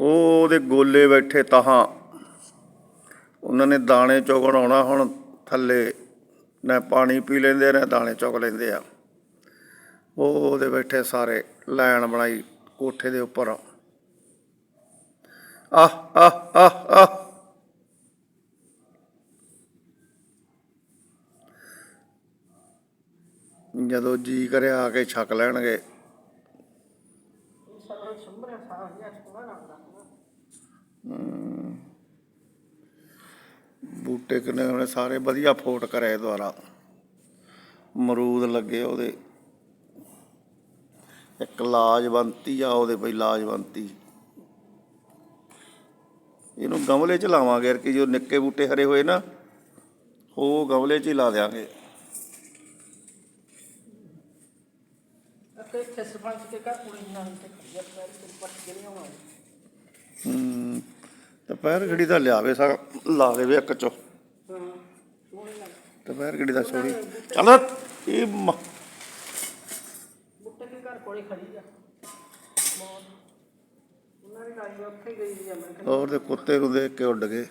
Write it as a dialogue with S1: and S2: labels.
S1: ਉਹ ਉਹਦੇ ਗੋਲੇ ਬੈਠੇ ਤਹਾਂ। ਉਹਨਾਂ ਨੇ ਦਾਣੇ ਚੁਗਣ ਆਉਣਾ ਹੁਣ ਥੱਲੇ। ਨਾ ਪਾਣੀ ਪੀ ਲੈਂਦੇ, ਨੇ ਦਾਣੇ ਚੁਗ ਲੈਂਦੇ ਆ। ਉਹ ਉਹਦੇ ਬੈਠੇ ਸਾਰੇ, ਲਾਈਨ ਬਣਾਈ ਕੋਠੇ ਦੇ ਉੱਪਰ। ਆਹ ਆਹ ਆਹ ਆਹ। ਜਦੋਂ ਜੀ ਕਰਿਆ ਆ ਕੇ ਛਕ ਲੈਣਗੇ।
S2: ਸਾਰਾ ਸੰਭਰਿਆ ਸਾਰਾ ਜਿਹਾ ਸੋਹਣਾ ਲੱਗਦਾ
S1: ਬੂਟੇ ਕਿੰਨੇ ਉਹਨੇ ਸਾਰੇ ਵਧੀਆ ਫੋਟ ਕਰੇ ਦੁਆਰਾ ਮਰੂਦ ਲੱਗੇ ਉਹਦੇ ਇੱਕ ਲਾਜਵੰਤੀ ਆ ਉਹਦੇ ਬਈ ਲਾਜਵੰਤੀ ਇਹਨੂੰ ਗਮਲੇ ਚ ਲਾਵਾਂਗੇ ਕਿ ਜੋ ਨਿੱਕੇ ਬੂਟੇ ਹਰੇ ਹੋਏ ਨਾ ਉਹ ਗਮਲੇ ਚ ਹੀ ਲਾ ਦਿਆਂਗੇ
S2: ਅਤੇ ਇੱਥੇ ਸਰਪੰਚ ਦੇ ਘਰ ਕੁੜੀ ਨਾਲ ਤੇ ਖੜੀਆ ਪੈਰ ਤੇ ਪੱਟ
S1: ਹੂੰ ਦੁਪਹਿਰ ਘੜੀ ਦਾ ਲਿਆਵੇ ਸਾ ਲਾ ਦੇਵੇ ਇੱਕ ਚ।
S2: ਹਾਂ ਸੋਹਣੀ ਲੱਗ
S1: ਦੁਪਹਿਰ ਘੜੀ ਦਾ ਛੋੜੀ ਚੱਲ ਇਹ ਮ-
S2: ਬੁੱਟੇ ਦੇ ਘਰ ਕੋਲੇ ਖੜੀ ਆ। ਬਹੁਤ ਉਹਨਾਂ ਦੀ ਲਾਈ ਉੱਥੇ ਗਈ ਆ ਮੈਂ ਕਿਹਾ
S1: ਔਰ ਦੇ ਕੁੱਤੇ ਨੂੰ ਦੇਖ ਕੇ ਉੱਡ ਗਏ।